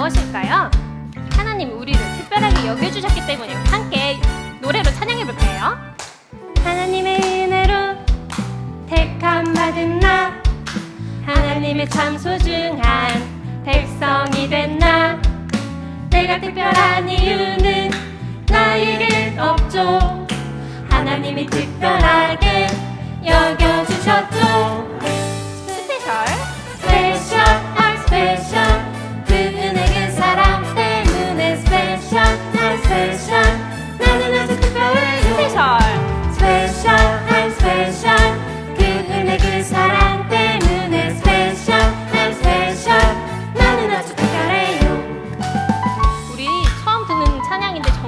무엇일까요? 하나님 우리를 특별하게 여겨주셨기 때문에 함께 노래로 찬양해 볼까요? 하나님의 은혜로 택함 받은 나 하나님의 참 소중한 백성이 된 나 내가 특별한 이유는 나에겐 없죠 하나님이 특별하게 여겨주셨죠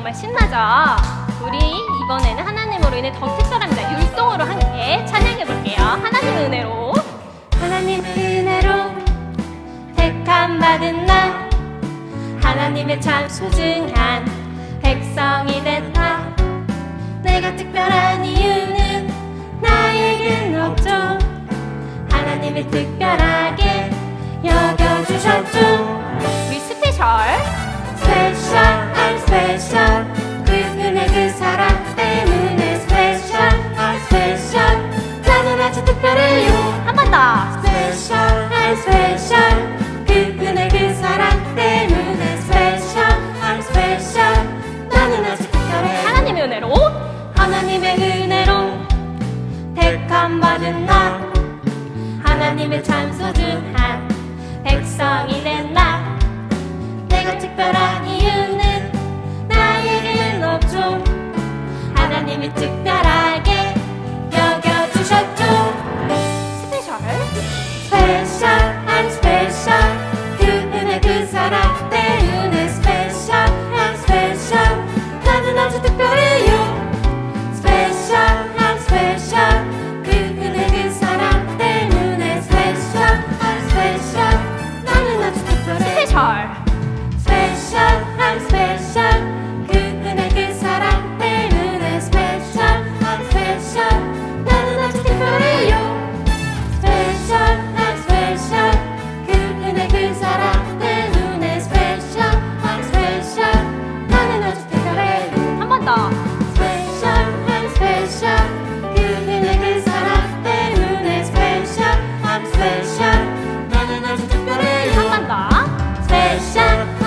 정말 신나죠? 우리 이번에는 하나님으로 인해 더 특별합니다. 율동으로 함께 찬양해 볼게요. 하나님의 은혜로. 하나님의 은혜로 택함 받은 나 하나님의 참 소중한 백성이 된나 내가 특별한 이유는 나에겐 없죠 하나님이 특별하 특별해요. 한 번 더. 스페셜 I'm 스페셜 그분의 그 사랑 때문에 스페셜 I'm 스페셜 나는 아주 특별해. 하나님의 은혜로. 하나님의 은혜로. 택함 받은 나. 하나님의 참 소중한 백성이 된 나. 내가 특별한 da da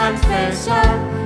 confessor